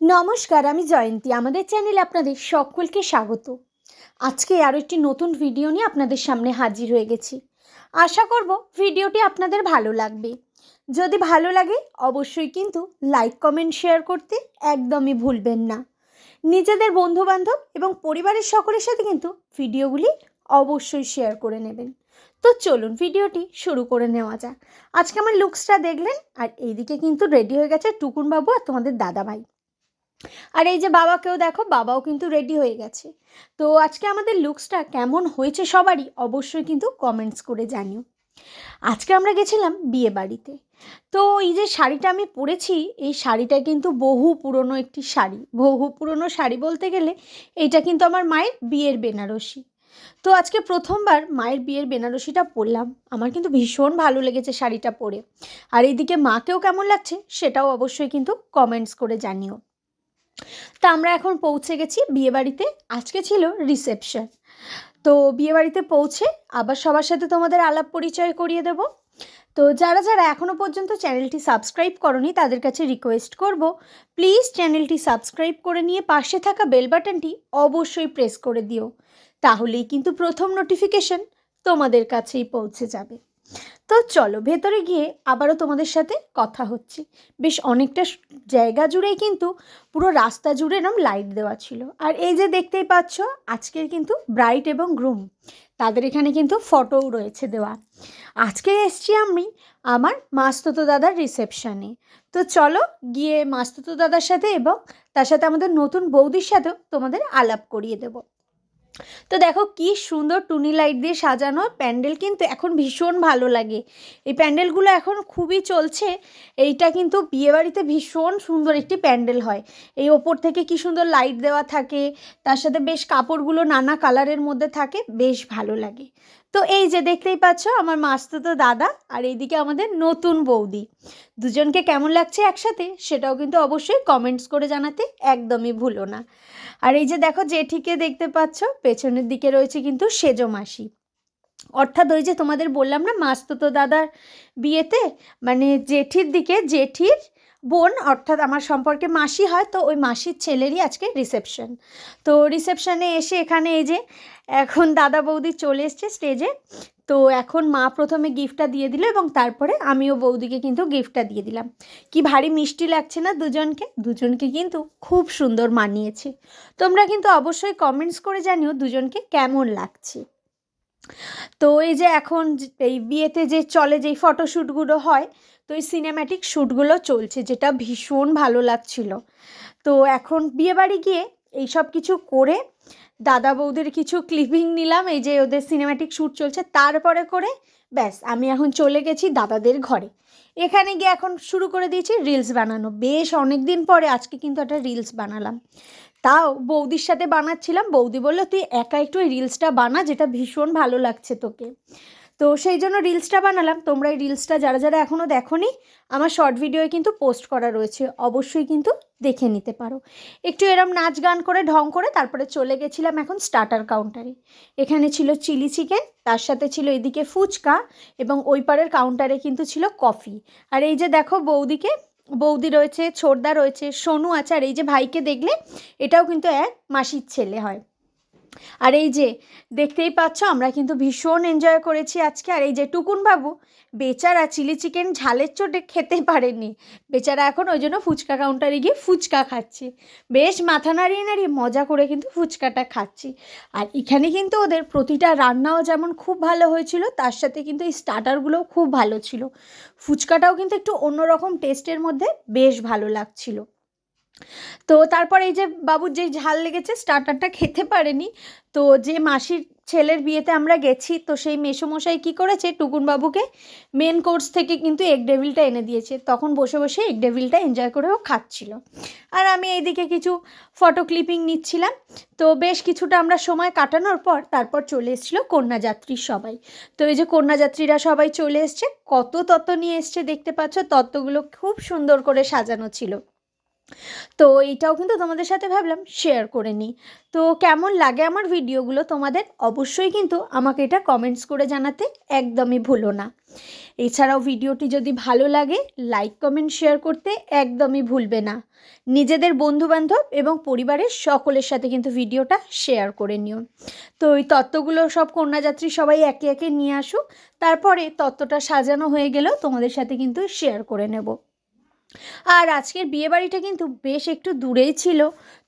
নমস্কার, আমি জয়ন্তী। আমাদের চ্যানেলে আপনাদের সকলকে স্বাগত। আজকে আরও একটি নতুন ভিডিও নিয়ে আপনাদের সামনে হাজির হয়ে গেছি। আশা করব ভিডিওটি আপনাদের ভালো লাগবে। যদি ভালো লাগে, অবশ্যই কিন্তু লাইক, কমেন্ট, শেয়ার করতে একদমই ভুলবেন না। নিজেদের বন্ধুবান্ধব এবং পরিবারের সকলের সাথে কিন্তু ভিডিওগুলি অবশ্যই শেয়ার করে নেবেন। তো চলুন ভিডিওটি শুরু করে নেওয়া যাক। আজকে আমার লুকসটা দেখলেন, আর এইদিকে কিন্তু রেডি হয়ে গেছে টুকুনবাবু আর তোমাদের দাদাভাই। আর এই যে বাবাকেও দেখো, বাবাও কিন্তু রেডি হয়ে গেছে। তো আজকে আমাদের লুকসটা কেমন হয়েছে সবারই অবশ্যই কিন্তু কমেন্টস করে জানিও। আজকে আমরা গেছিলাম বিয়ে বাড়িতে। তো এই যে শাড়িটা আমি পরেছি, এই শাড়িটা কিন্তু বহু পুরনো একটি শাড়ি। বহু পুরনো শাড়ি বলতে গেলে এইটা কিন্তু আমার মায়ের বিয়ের বেনারসি। তো আজকে প্রথমবার মায়ের বিয়ের বেনারসিটা পরলাম। আমার কিন্তু ভীষণ ভালো লেগেছে শাড়িটা পরে। আর এইদিকে মাকেও কেমন লাগছে, সেটাও অবশ্যই কিন্তু কমেন্টস করে জানিও। তা আমরা এখন পৌঁছে গেছি বিয়েবাড়িতে। আজকে ছিল রিসেপশন তো বিয়েবাড়িতে পৌঁছে আবার সবার সাথে তোমাদের আলাপ পরিচয় করিয়ে দেব। তো যারা যারা এখনও পর্যন্ত চ্যানেলটি সাবস্ক্রাইব করনি, তাদের কাছে রিকোয়েস্ট করব প্লিজ চ্যানেলটি সাবস্ক্রাইব করে নিয়ে পাশে থাকা বেল বাটনটি অবশ্যই প্রেস করে দিও। তাহলেই কিন্তু প্রথম নোটিফিকেশন তোমাদের কাছেই পৌঁছে যাবে। তো চলো, ভেতরে গিয়ে আবারও তোমাদের সাথে কথা হচ্ছে। বেশ অনেকটা জায়গা জুড়েই কিন্তু পুরো রাস্তা জুড়ে এরম লাইট দেওয়া ছিল। আর এই যে দেখতেই পাচ্ছ, আজকের কিন্তু ব্রাইট এবং গ্রুম তাদের এখানে কিন্তু ফটোও রয়েছে দেওয়া। আজকে এসছি আমি আমার মাস্ততো দাদার রিসেপশানে তো চলো, গিয়ে মাস্ততো দাদার সাথে এবং তার সাথে আমাদের নতুন বৌদির সাথেও তোমাদের আলাপ করিয়ে দেবো। তো দেখো কি সুন্দর টুনি লাইট দিয়ে সাজানো প্যান্ডেল কিন্তু এখন ভীষণ ভালো লাগে। এই প্যান্ডেলগুলো এখন খুবই চলছে, এইটা কিন্তু বিয়েবাড়িতে ভীষণ সুন্দর একটি প্যান্ডেল হয়। এই ওপর থেকে কি সুন্দর লাইট দেওয়া থাকে, তার সাথে বেশ কাপড়গুলো নানা কালারের মধ্যে থাকে, বেশ ভালো লাগে। তো এই যে দেখতেই পাচ্ছ, আমার মাস্তুতো দাদা আর এইদিকে আমাদের নতুন বৌদি। দুজনকে কেমন লাগছে একসাথে, সেটাও কিন্তু অবশ্যই কমেন্টস করে জানাতে একদমই ভুলো না। আর এই যে দেখো জেঠিকে দেখতে পাচ্ছ, পেছনের দিকে রয়েছে কিন্তু সেজো মাসি। অর্থাৎ ওই যে তোমাদের বললাম না, মাস্ততো দাদার বিয়েতে মানে জেঠির দিকে, জেঠির বোন, অর্থাৎ আমার সম্পর্কে মাসি হয়, তো ওই মাসির ছেলেরই আজকে রিসেপশন তো রিসেপশনে এসে এখানে এই যে, এখন দাদা বৌদি চলে এসছে স্টেজে তো এখন মা প্রথমে গিফটটা দিয়ে দিল এবং তারপরে আমিও বৌদিকে কিন্তু গিফটটা দিয়ে দিলাম। কি ভারী মিষ্টি লাগছে না দুজনকে? দুজনকে কিন্তু খুব সুন্দর মানিয়েছে। তোমরা কিন্তু অবশ্যই কমেন্টস করে জানিও দুজনকে কেমন লাগছে। তো এই যে এখন এই বিয়েতে যে চলে যেই ফটোশ্যুটগুলো হয় তো এই সিনেম্যাটিক শ্যুটগুলো চলছে, যেটা ভীষণ ভালো লাগছিল। তো এখন বিয়েবাড়ি গিয়ে এই সব কিছু করে দাদা বৌদির কিছু ক্লিপিং নিলাম, এই যে ওদের সিনেম্যাটিক শ্যুট চলছে, তারপরে করে ব্যাস, আমি এখন চলে গেছি দাদাদের ঘরে। এখানে গিয়ে এখন শুরু করে দিয়েছি রিলস বানানো। বেশ অনেক দিন পরে আজকে কিন্তু একটা রিলস বানালাম। তাও বৌদির সাথে বানাচ্ছিলাম, বৌদি বলল, তুই একা একটু এই রিলসটা বানা, যেটা ভীষণ ভালো লাগছে তোকে। তো সেই জন্য রিলসটা বানালাম। তোমরা এই রিলসটা যারা যারা এখনও দেখোনি, আমার শর্ট ভিডিওয়ে কিন্তু পোস্ট করা রয়েছে। অবশ্যই কিন্তু দেখে নিতে পারো। একটু এরম নাচ গান করে, ঢং করে তারপরে চলে গেছিলাম এখন স্টার্টার কাউন্টারে এখানে ছিল চিলি চিকেন তার সাথে ছিল এদিকে ফুচকা এবং ওই পারের কাউন্টারে কিন্তু ছিল কফি আর এই যে দেখো বৌদিকে, বৌদি রয়েছে ছোড়দা রয়েছে, সোনু আছে। আর এই যে ভাইকে দেখলে, এটাও কিন্তু এক মাসির ছেলে হয়। আর এই যে, দেখতেই পাচ্ছ, আমরা কিন্তু ভীষণ এনজয় করেছি আজকে। আর এই যে টুকুন বাবু বেচারা চিলি চিকেন ঝালের চোটে খেতে পারেনি। বেচারা এখন ওই জন্য ফুচকা কাউন্টারে গিয়ে ফুচকা খাচ্ছি। বেশ মাথা নাড়িয়ে নাড়িয়ে মজা করে কিন্তু ফুচকাটা খাচ্ছি। আর এখানে কিন্তু ওদের প্রতিটা রান্নাও যেমন খুব ভালো হয়েছিল, তার সাথে কিন্তু এই স্টার্টারগুলোও খুব ভালো ছিল। ফুচকাটাও কিন্তু একটু অন্যরকম টেস্টের মধ্যে বেশ ভালো লাগছিল। তো তারপর এই যে বাবুর যে ঝাল লেগেছে স্টার্টারটা খেতে পারেনি। তো যে মাসির ছেলের বিয়েতে আমরা গেছি, তো সেই মেসোমশাই কী করেছে টুকুন বাবুকে মেন কোর্স থেকে কিন্তু এগ ডেভিলটা এনে দিয়েছে। তখন বসে বসে এগ ডেভিলটা এনজয় করেও খাচ্ছিল। আর আমি এইদিকে কিছু ফটো ক্লিপিং নিচ্ছিলাম। তো বেশ কিছুটা আমরা সময় কাটানোর পর তারপর চলে এসেছিল কন্যাযাত্রীর সবাই। তো এই যে কন্যাযাত্রীরা সবাই চলে এসছে, কত তত্ত্ব নিয়ে এসছে দেখতে পাচ্ছ, তত্ত্বগুলো খুব সুন্দর করে সাজানো ছিল। তো এইটাও কিন্তু তোমাদের সাথে ভাবলাম শেয়ার করে নিই। তো কেমন লাগে আমার ভিডিওগুলো তোমাদের অবশ্যই কিন্তু আমাকে এটা কমেন্টস করে জানাতে একদমই ভুলো না। এছাড়াও ভিডিওটি যদি ভালো লাগে লাইক কমেন্ট শেয়ার করতে একদমই ভুলবে না। নিজেদের বন্ধুবান্ধব এবং পরিবারের সকলের সাথে কিন্তু ভিডিওটা শেয়ার করে নিও। তো ওই তত্ত্বগুলো সব কন্যাযাত্রী সবাই একে একে নিয়ে আসুক, তারপরে তত্ত্বটা সাজানো হয়ে গেলেও তোমাদের সাথে কিন্তু শেয়ার করে নেব। আর আজকের বিয়েবাড়িটা কিন্তু বেশ একটু দূরেই ছিল,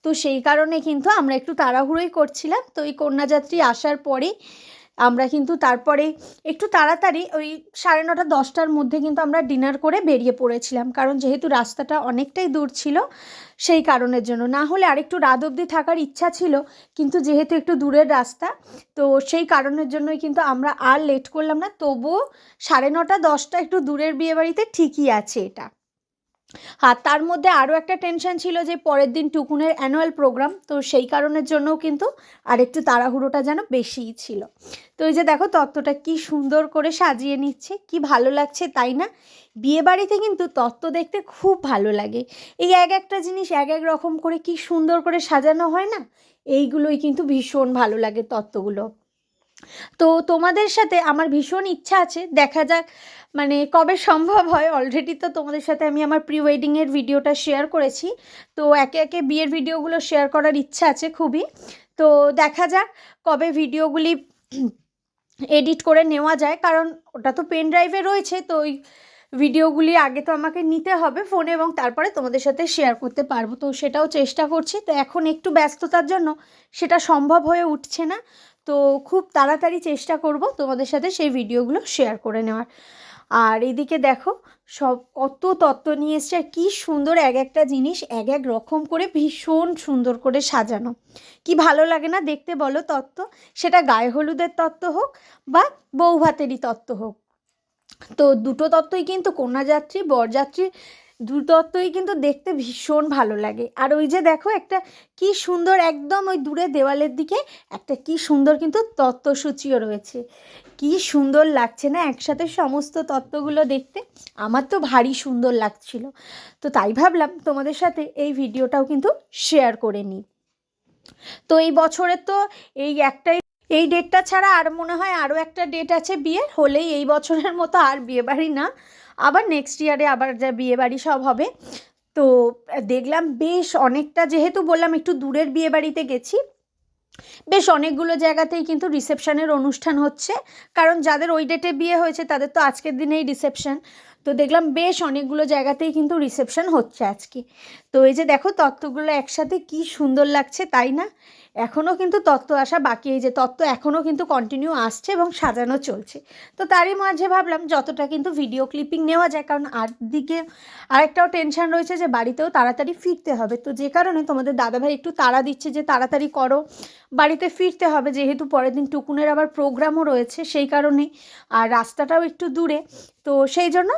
তো সেই কারণে কিন্তু আমরা একটু তাড়াহুড়োই করছিলাম। তো এই কন্যাযাত্রী আসার পরে আমরা কিন্তু তারপরে একটু তাড়াতাড়ি ওই সাড়ে নটা, দশটার মধ্যে কিন্তু আমরা ডিনার করে বেরিয়ে পড়েছিলাম, কারণ যেহেতু রাস্তাটা অনেকটাই দূর ছিল সেই কারণের জন্য। না হলে আরেকটু রাত অবধি থাকার ইচ্ছা ছিল, কিন্তু যেহেতু একটু দূরের রাস্তা, তো সেই কারণের জন্যই কিন্তু আমরা আর লেট করলাম না, তবুও সাড়ে নটা, দশটা একটু দূরের বিয়েবাড়িতে ঠিকই আছে এটা। আর তার মধ্যে আরও একটা টেনশন ছিল যে পরের দিন টুকুনের অ্যানুয়াল প্রোগ্রাম তো সেই কারণের জন্যও কিন্তু আরেকটু তাড়াহুড়োটা যেন বেশিই ছিল। তো এই যে দেখো, তত্ত্বটা কি সুন্দর করে সাজিয়ে নিচ্ছে, কি ভালো লাগছে তাই না? বিয়ে বাড়িতে কিন্তু তত্ত্ব দেখতে খুব ভালো লাগে। এই এক একটা জিনিস এক এক রকম করে কি সুন্দর করে সাজানো হয় না? এইগুলোই কিন্তু ভীষণ ভালো লাগে তত্ত্বগুলো। তো তোমাদের সাথে আমার ভীষণ ইচ্ছা আছে, দেখা যাক মানে কবে সম্ভব হয়। অলরেডি তো তোমাদের সাথে আমি আমার প্রি ওয়েডিংয়ের ভিডিওটা শেয়ার করেছি। তো একে একে বিয়ের ভিডিওগুলো শেয়ার করার ইচ্ছা আছে খুবই। তো দেখা যাক কবে ভিডিওগুলি এডিট করে নেওয়া যায়, কারণ ওটা তো পেন ড্রাইভে রয়েছে, তো ওই ভিডিওগুলি আগে তো আমাকে নিতে হবে ফোনে এবং তারপরে তোমাদের সাথে শেয়ার করতে পারব। তো সেটাও চেষ্টা করছি। তো এখন একটু ব্যস্ততার জন্য সেটা সম্ভব হয়ে উঠছে না। তো খুব তাড়াতাড়ি চেষ্টা করব তোমাদের সাথে সেই ভিডিওগুলো শেয়ার করে নেওয়ার। আর এদিকে দেখো, সব কত তত্ত্ব নিয়ে এসছে, আর কী সুন্দর এক একটা জিনিস এক এক রকম করে ভীষণ সুন্দর করে সাজানো। কি ভালো লাগে না দেখতে বলো তত্ত্ব? সেটা গায়ে হলুদের তত্ত্ব হোক বা বৌভাতেরই তত্ত্ব হোক। তো দুটো তত্ত্বই কিন্তু কন্যাযাত্রী, বরযাত্রী দুটো তত্ত্বই কিন্তু দেখতে ভীষণ ভালো লাগে। আর ওই যে দেখো একটা কি সুন্দর একদম ওই দূরে দেওয়ালের দিকে একটা কি সুন্দর কিন্তু তত্ত্বসূচিও রয়েছে। কি সুন্দর লাগছে না একসাথে সমস্ত তত্ত্বগুলো দেখতে? আমার তো ভারী সুন্দর লাগছিল। তো তাই ভাবলাম তোমাদের সাথে এই ভিডিওটাও কিন্তু শেয়ার করে নিই। তো এই বছরের তো এই একটাই এই ডেটটা ছাড়া আর মনে হয় আরও একটা ডেট আছে বিয়ের, হলেই এই বছরের মতো আর বিয়ে বাড়ি না। আবার নেক্সট ইয়ারে আবার যা বিয়ে বাড়ি সব হবে। তো দেখলাম বেশ অনেকটা, যেহেতু বললাম একটু দূরের বিয়ে বাড়িতে গেছি, বেশ অনেকগুলো জায়গাতেই কিন্তু রিসেপশানের অনুষ্ঠান হচ্ছে। কারণ যাদের ওই ডেটে বিয়ে হয়েছে, তাদের তো আজকের দিনেই রিসেপশান তো দেখলাম বেশ অনেকগুলো জায়গাতেই কিন্তু রিসেপশান হচ্ছে আজকে। তো এই যে দেখো তত্ত্বগুলো একসাথে কি সুন্দর লাগছে, তাই না? এখনও কিন্তু তত্ত্ব আসা বাকি, এই যে তত্ত্ব এখনও কিন্তু কন্টিনিউ আসছে এবং সাজানো চলছে। তো তারই মাঝে ভাবলাম যতটা কিন্তু ভিডিও ক্লিপিং নেওয়া যায়, কারণ আর দিকে আরেকটাও টেনশন রয়েছে যে বাড়িতেও তাড়াতাড়ি ফিরতে হবে। তো যে কারণে তোমাদের দাদাভাই একটু তাড়া দিচ্ছে যে তাড়াতাড়ি করো, বাড়িতে ফিরতে হবে। যেহেতু পরের দিন টুকুনের আবার প্রোগ্রামও রয়েছে, সেই কারণেই আর রাস্তাটাও একটু দূরে। তো সেই জন্য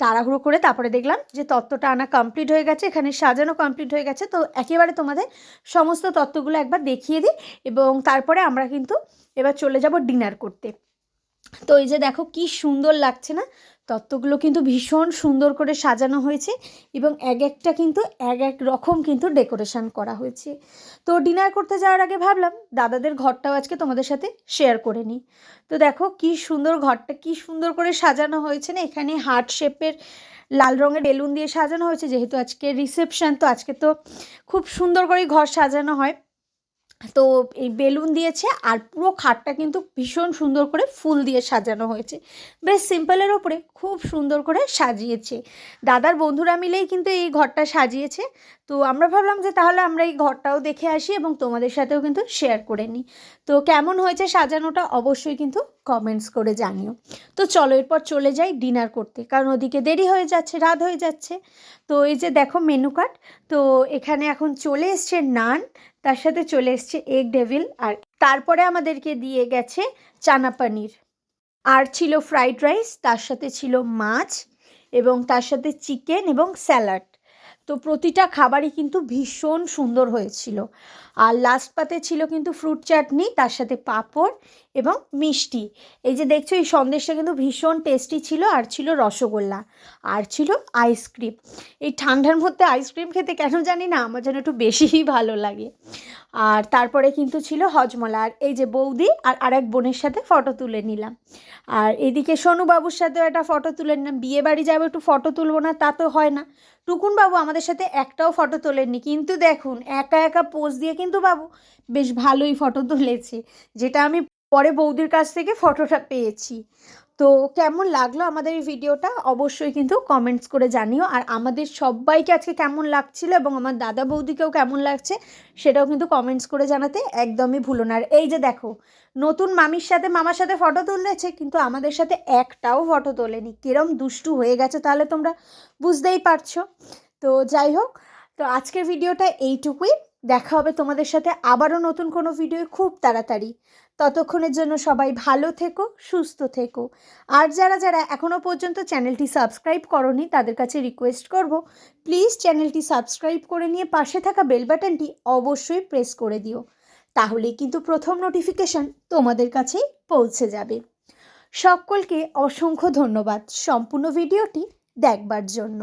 তাড়াহুড়ো করে তারপরে দেখলাম যে তত্ত্বটা আনা কমপ্লিট হয়ে গেছে, এখানে সাজানো কমপ্লিট হয়ে গেছে। তো একেবারে তোমাদের সমস্ত তত্ত্বগুলো একবার দেখিয়ে দিই এবং তারপরে আমরা কিন্তু এবার চলে যাব ডিনার করতে। তো এই যে দেখো কি সুন্দর লাগছে না? তত্ত্বগুলো কিন্তু ভীষণ সুন্দর করে সাজানো হয়েছে এবং এক একটা কিন্তু এক এক রকম কিন্তু ডেকোরেশন করা হয়েছে। তো ডিনার করতে যাওয়ার আগে ভাবলাম দাদাদের ঘরটাও আজকে তোমাদের সাথে শেয়ার করে নিই। তো দেখো কি সুন্দর ঘরটা, কি সুন্দর করে সাজানো হয়েছে না, এখানে হার্ট শেপের লাল রঙের বেলুন দিয়ে সাজানো হয়েছে, যেহেতু আজকে রিসেপশান, তো আজকে তো খুব সুন্দর করেই ঘর সাজানো হয়। তো এই বেলুন দিয়েছে আর পুরো খাটটা কিন্তু ভীষণ সুন্দর করে ফুল দিয়ে সাজানো হয়েছে। বেশ সিম্পলের ওপরে খুব সুন্দর করে সাজিয়েছে। দাদার বন্ধুরা মিলেই কিন্তু এই ঘরটা সাজিয়েছে। তো আমরা ভাবলাম যে তাহলে আমরা এই ঘরটাও দেখে আসি এবং তোমাদের সাথেও কিন্তু শেয়ার করে নিই। তো কেমন হয়েছে সাজানোটা অবশ্যই কিন্তু কমেন্টস করে জানিও। তো চলো এরপর চলে যাই ডিনার করতে, কারণ ওদিকে দেরি হয়ে যাচ্ছে, রাত হয়ে যাচ্ছে। তো এই যে দেখো মেনু কার্ড তো এখানে এখন চলে এসছে নান তার সাথে চলে এসছে এগ ডেভিল আর তারপরে আমাদেরকে দিয়ে গেছে চানা পানির। আর ছিল ফ্রাইড রাইস, তার সাথে ছিল মাছ এবং তার সাথে চিকেন এবং স্যালাড। তো প্রতিটা খাবারই কিন্তু ভীষণ সুন্দর হয়েছিল। আর লাস্ট পাতে ছিল কিন্তু ফ্রুট চাটনি তার সাথে পাঁপড় এবং মিষ্টি। এই যে দেখছ, এই সন্দেশটা কিন্তু ভীষণ টেস্টি ছিল আর ছিল রসগোল্লা আর ছিল আইসক্রিম এই ঠান্ডার মধ্যে আইসক্রিম খেতে কেন জানি না, আমার যেন একটু বেশিই ভালো লাগে। আর তারপরে কিন্তু ছিল হজমলা। আর এই যে বৌদি আর আরেক বোনের সাথে ফটো তুলে নিলাম। আর এদিকে সোনুবাবুর সাথেও একটা ফটো তুলে নিলাম। বিয়ে বাড়ি যাব, একটু ফটো তুলবো না, তা তো হয় না। টুকুন বাবু আমাদের সাথে একটাও ফটো তোলেননি। কিন্তু দেখুন, একা একা পোজ দিয়ে কিন্তু বাবু, বেশ ভালোই ফটো তুলেছে। যেটা আমি পরে বৌদির কাছ থেকে ফটোটা পেয়েছি। তো কেমন লাগল আমাদের এই ভিডিওটা অবশ্যই কিন্তু কমেন্টস করে জানিও। আর আমাদের সবাইকে আজকে কেমন লাগছিল এবং আমার দাদা বৌদিকেও কেমন লাগছে, সেটাও কিন্তু কমেন্টস করে জানাতে একদমই ভুলো না। আর এই যে দেখো, নতুন মামির সাথে মামার সাথে ফটো তুলেছে, কিন্তু আমাদের সাথে একটাও ফটো তোলেনি। কিরম দুষ্টু হয়ে গেছে তাহলে তোমরা বুঝতেই পারছ। তো যাই হোক, তো আজকের ভিডিওটা এইটুকুই। দেখা হবে তোমাদের সাথে আবারও নতুন কোনো ভিডিও খুব তাড়াতাড়ি। ততক্ষণের জন্য সবাই ভালো থেকো, সুস্থ থেকো। আর যারা যারা এখনও পর্যন্ত চ্যানেলটি সাবস্ক্রাইব করনি, তাদের কাছে রিকোয়েস্ট করব প্লিজ চ্যানেলটি সাবস্ক্রাইব করে নিয়ে পাশে থাকা বেল বাটনটি অবশ্যই প্রেস করে দিও। তাহলে কিন্তু প্রথম নোটিফিকেশান তোমাদের কাছেই পৌঁছে যাবে। সকলকে অসংখ্য ধন্যবাদ। সম্পূর্ণ ভিডিওটি দেখবার জন্য।